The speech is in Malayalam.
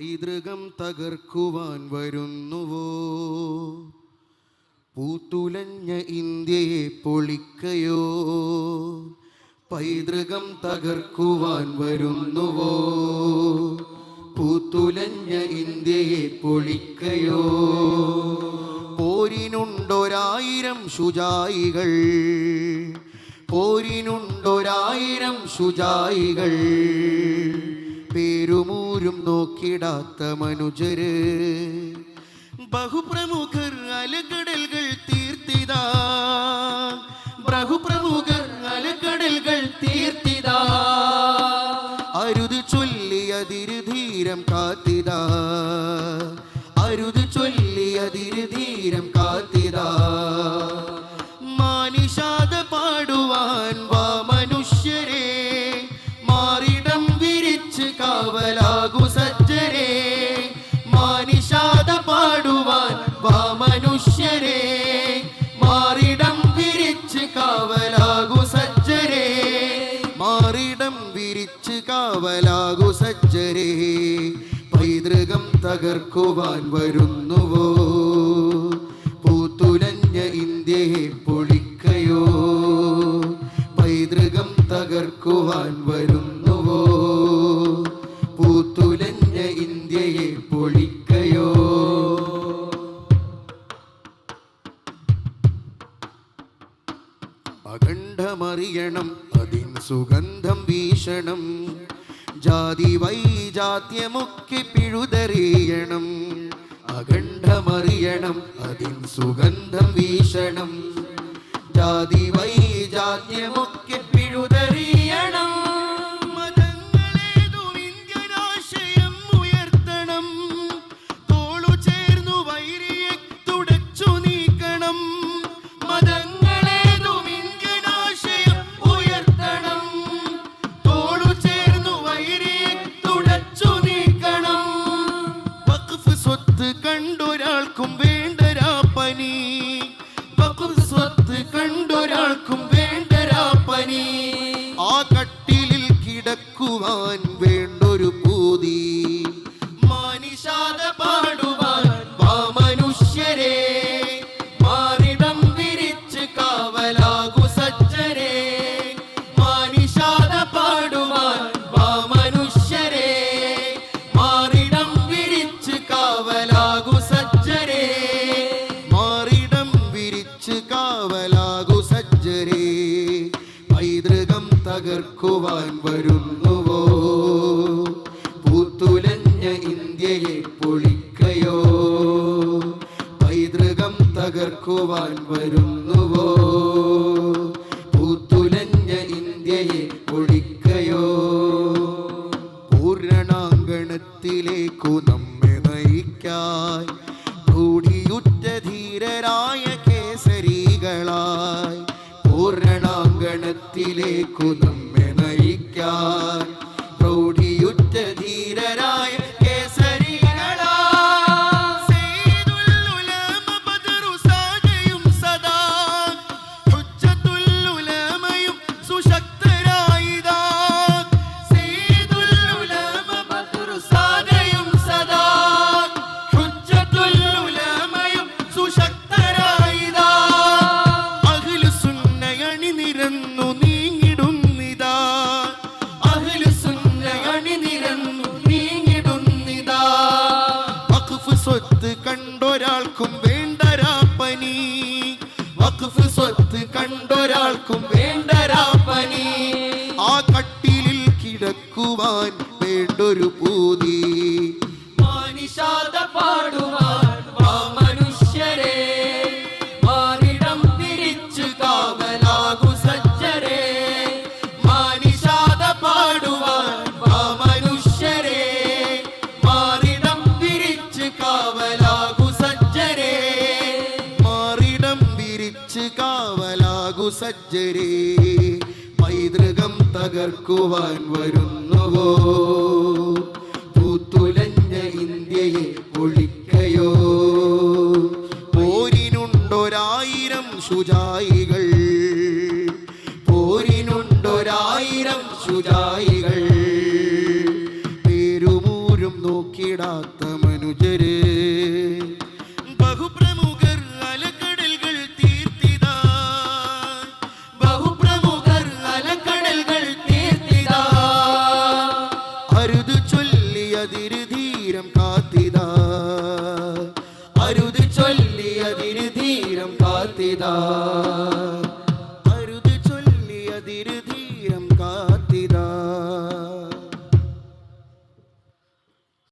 പൈതൃകം തകർക്കുവാൻ വരുന്നുവോ? പൂത്തുലഞ്ഞ ഇന്ത്യയെ പൊളിക്കയോ? പൈതൃകം തകർക്കുവാൻ വരുന്നുവോ? പൂത്തുലഞ്ഞ ഇന്ത്യയെ പൊളിക്കയോ? പോരിനുണ്ടൊരായിരം ശുചായികൾ പോരിനുണ്ടൊരായിരം ശുചായികൾ പേരുമൂരും നോക്കിടാത്ത മനുജര്. ബഹുപ്രമുഖർ അലകടലുകൾ തീർത്തിതാ. ബഹുപ്രമുഖർ അലകടലുകൾ തീർത്തിതാ. അരുത് ചൊല്ലിയതിരു ധീരം കാത്തിതാ. മാനിഷാദ പാടുവാൻ വാ മനുഷ്യരെ. മാറിടം വിരിച്ച് കാവലാകു സജ്ജരെ. മാറിടം വിരിച്ച് കാവലാകു സജ്ജരെ. പൈതൃകം തകർക്കുവാൻ വരുന്നുവോ? പൂത്തുലഞ്ഞ ഇന്ത്യയെ അഖണ്ഡമറിയണം അതിൻ സുഗന്ധം വീശണം. ജാതി വൈജാത്യമുക്കി പിഴുതറിയണം. അഖണ്ഡമറിയണം. അതിൻ സുഗന്ധം വീശണം. ജാതി വൈജാത്യമൊക്കെ வான் விழ തകർക്കുവാൻ വരുന്നുവോ? പൂത്തുലഞ്ഞ ഇന്ത്യയെ പൊളിക്കയോ? പൈതൃകം തകർക്കുവാൻ വരുന്നുവോ? പൂത്തുലഞ്ഞ ഇന്ത്യയെ പൊളിക്കയോ? പൂരണാങ്കണത്തിലേക്കു നമ്മെ നയിക്കായി. കൂടിയുറ്റ ധീരരായ കേസരികളായി. പൂരണാങ്കണത്തിലേക്കു നമ്മെ കണ്ടൊരാൾക്കും വേണ്ടരാപ്പനി കാവലാകു സജ്ജരെ പൈതൃകം തകർക്കുവാൻ വരുന്നുവോ? പൂത്തുലഞ്ഞ ഇന്ത്യയെ ഒളിക്കയോ പോരിനുണ്ടൊരായിരം ശുചായികൾ പോരിനുണ്ടൊരായിരം ശുചായികൾ പേരുമൂരും നോക്കിട മനുജരേ മനുജര് வீரம் காத்திடா